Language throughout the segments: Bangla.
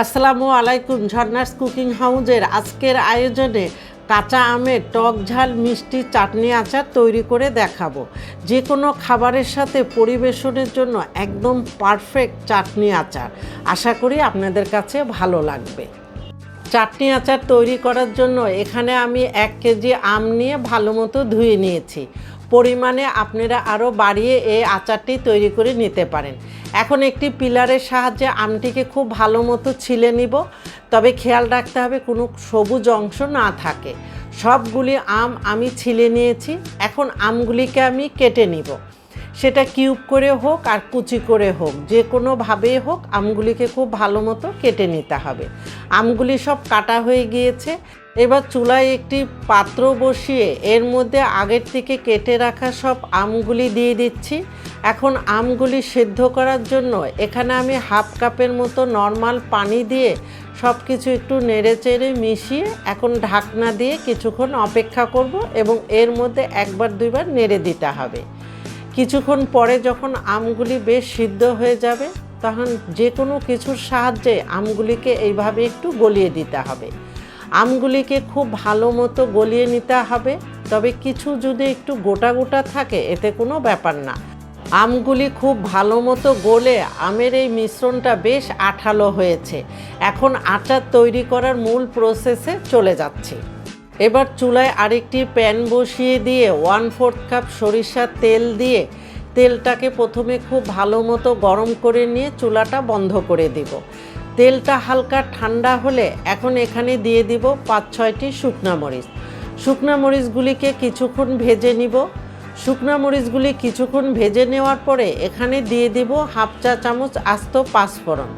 আসসালামু আলাইকুম, ঝর্নাস কুকিং হাউজের আজকের আয়োজনে কাঁচা আমের টক ঝাল মিষ্টি চাটনি আচার তৈরি করে দেখাবো। যে কোনো খাবারের সাথে পরিবেশনের জন্য একদম পারফেক্ট চাটনি আচার। আশা করি আপনাদের কাছে ভালো লাগবে। চাটনি আচার তৈরি করার জন্য এখানে আমি এক কেজি আম নিয়ে ভালো মতো ধুয়ে নিয়েছি। পরিমাণে আপনারা আরও বাড়িয়ে এই আচারটি তৈরি করে নিতে পারেন। এখন একটি পিলারের সাহায্যে আমটিকে খুব ভালো মতো ছিলে নিব। তবে খেয়াল রাখতে হবে কোনো সবুজ অংশ না থাকে। সবগুলি আম আমি ছিলে নিয়েছি। এখন আমগুলিকে আমি কেটে নিব। সেটা কিউব করে হোক আর কুচি করে হোক, যে কোনোভাবেই হোক আমগুলিকে খুব ভালো মতো কেটে নিতে হবে। আমগুলি সব কাটা হয়ে গিয়েছে। এবার চুলায় একটি পাত্র বসিয়ে এর মধ্যে আগের থেকে কেটে রাখা সব আমগুলি দিয়ে দিচ্ছি। এখন আমগুলি সেদ্ধ করার জন্য এখানে আমি হাফ কাপের মতো নর্মাল পানি দিয়ে সব কিছু একটু নেড়ে চেড়ে মিশিয়ে এখন ঢাকনা দিয়ে কিছুক্ষণ অপেক্ষা করব এবং এর মধ্যে একবার দুইবার নেড়ে দিতে হবে। কিছুক্ষণ পরে যখন আমগুলি বেশ সিদ্ধ হয়ে যাবে, তখন যে কোনো কিছুর সাহায্যে আমগুলিকে এইভাবে একটু গলিয়ে দিতে হবে। আমগুলিকে খুব ভালো মতো গলিয়ে নিতে হবে, তবে কিছু যদি একটু গোটা গোটা থাকে, এতে কোনো ব্যাপার না। আমগুলি খুব ভালো মতো গলে আমের এই মিশ্রণটা বেশ আঠালো হয়েছে। এখন আচার তৈরি করার মূল প্রসেসে চলে যাচ্ছে। এবার চুলায় আরেকটি প্যান বসিয়ে দিয়ে ওয়ান ফোর্থ কাপ সরিষার তেল দিয়ে তেলটাকে প্রথমে খুব ভালো মতো গরম করে নিয়ে চুলাটা বন্ধ করে দিব। তেলটা হালকা ঠান্ডা হলে এখন এখানে দিয়ে দিব পাঁচ ছয়টি শুকনা মরিচ। শুকনা মরিচগুলিকে কিছুক্ষণ ভেজে নিব। শুকনা মরিচগুলি কিছুক্ষণ ভেজে নেওয়ার পরে এখানে দিয়ে দিব হাফ চা চামচ আস্ত পাঁচফোড়ন।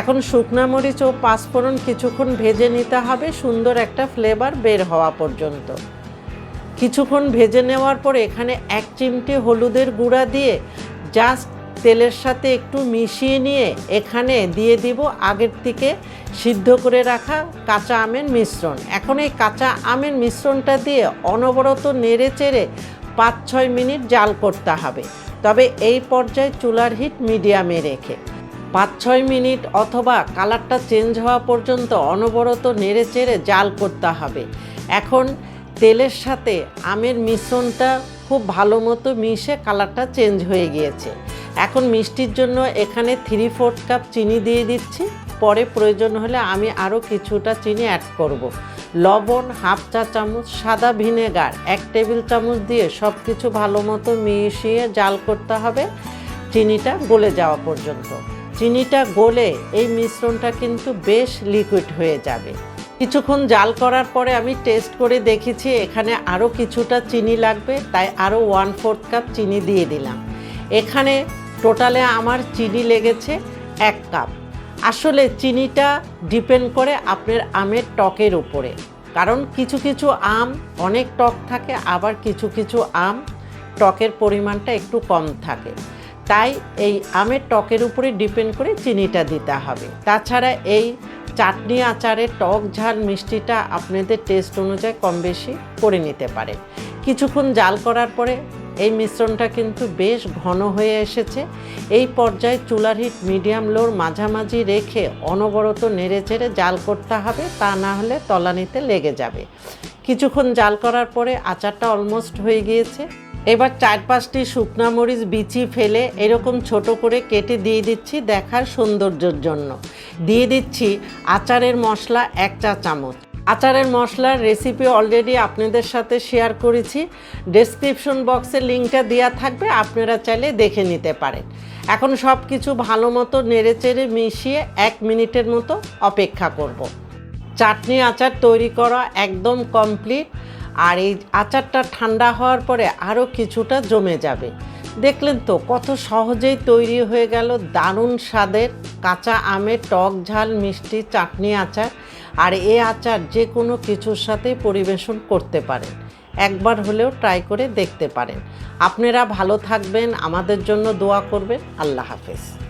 এখন শুকনা মরিচ ও পাঁচফোড়ন কিছুক্ষণ ভেজে নিতে হবে, সুন্দর একটা ফ্লেভার বের হওয়া পর্যন্ত। কিছুক্ষণ ভেজে নেওয়ার পরে এখানে এক চিমটি হলুদের গুঁড়া দিয়ে জাস্ট তেলের সাথে একটু মিশিয়ে নিয়ে এখানে দিয়ে দিব আগের থেকে সিদ্ধ করে রাখা কাঁচা আমের মিশ্রণ। এখন এই কাঁচা আমের মিশ্রণটা দিয়ে অনবরত নেড়ে চেড়ে পাঁচ ছয় মিনিট জাল করতে হবে। তবে এই পর্যায়ে চুলার হিট মিডিয়ামে রেখে। পাঁচ ছয় মিনিট অথবা কালারটা চেঞ্জ হওয়া পর্যন্ত অনবরত নেড়ে চেড়ে জাল করতে হবে। এখন তেলের সাথে আমের মিশ্রণটা খুব ভালো মতো মিশে কালারটা চেঞ্জ হয়ে গিয়েছে। এখন মিষ্টির জন্য এখানে থ্রি ফোর্থ কাপ চিনি দিয়ে দিচ্ছি। পরে প্রয়োজন হলে আমি আরও কিছুটা চিনি অ্যাড করব। লবণ হাফ চা চামচ, সাদা ভিনেগার, এক টেবিল চামচ দিয়ে সব কিছু ভালো মতো মিশিয়ে জাল করতে হবে। চিনিটা গলে যাওয়া পর্যন্ত। চিনিটা গলে এই মিশ্রণটা কিন্তু বেশ লিকুইড হয়ে যাবে। কিছুক্ষণ জাল করার পরে আমি টেস্ট করে দেখেছি এখানে আরও কিছুটা চিনি লাগবে, তাই আরও ওয়ান ফোর্থ কাপ চিনি দিয়ে দিলাম। এখানে টোটালে আমার চিনি লেগেছে এক কাপ আসলে চিনিটা ডিপেন্ড করে আপনার আমের টকের উপরে। কারণ কিছু কিছু আম, অনেক টক থাকে, আবার কিছু কিছু আম টকের পরিমাণটা একটু কম থাকে। তাই এই আমের টকের উপরে ডিপেন্ড করে চিনিটা দিতে হবে। তাছাড়া এই চাটনি আচারের টক ঝাল মিষ্টিটা আপনাদের টেস্ট অনুযায়ী কম বেশি করে নিতে পারে। কিছুক্ষণ জাল করার পরে এই মিশ্রণটা কিন্তু বেশ ঘন হয়ে এসেছে। এই পর্যায়ে চুলার হিট মিডিয়াম লোর মাঝামাঝি রেখে অনবরত নেড়ে চেড়ে জাল করতে হবে, তা না হলে তলানিতে লেগে যাবে। কিছুক্ষণ জাল করার পরে আচারটা অলমোস্ট হয়ে গিয়েছে। এবার চার পাঁচটি শুকনা মরিচ বিচি ফেলে এরকম ছোট করে কেটে দিয়ে দিচ্ছি দেখার সৌন্দর্যের জন্য। দিয়ে দিচ্ছি আচারের মশলা এক চা চামচ। আচারের মশলার রেসিপি অলরেডি আপনাদের সাথে শেয়ার করেছি। ডেসক্রিপশন বক্সে লিঙ্কটা দেওয়া থাকবে, আপনারা চাইলে দেখে নিতে পারেন। এখন সব কিছু ভালো মতো নেড়ে চেড়ে মিশিয়ে এক মিনিটের মতো অপেক্ষা করব। চাটনি আচার তৈরি করা একদম কমপ্লিট আর এই আচারটা ঠান্ডা হওয়ার পরে আরও কিছুটা জমে যাবে। দেখলেন তো, কত সহজেই তৈরি হয়ে গেল দারুণ স্বাদের কাঁচা আমের টক ঝাল, মিষ্টি চাটনি আচার। আর এ আচার যে কোনো কিছুর সাথে পরিবেশন করতে পারেন। একবার হলেও ট্রাই করে দেখতে পারেন। আপনারা ভালো থাকবেন, আমাদের জন্য দোয়া করবেন। আল্লাহ হাফেজ।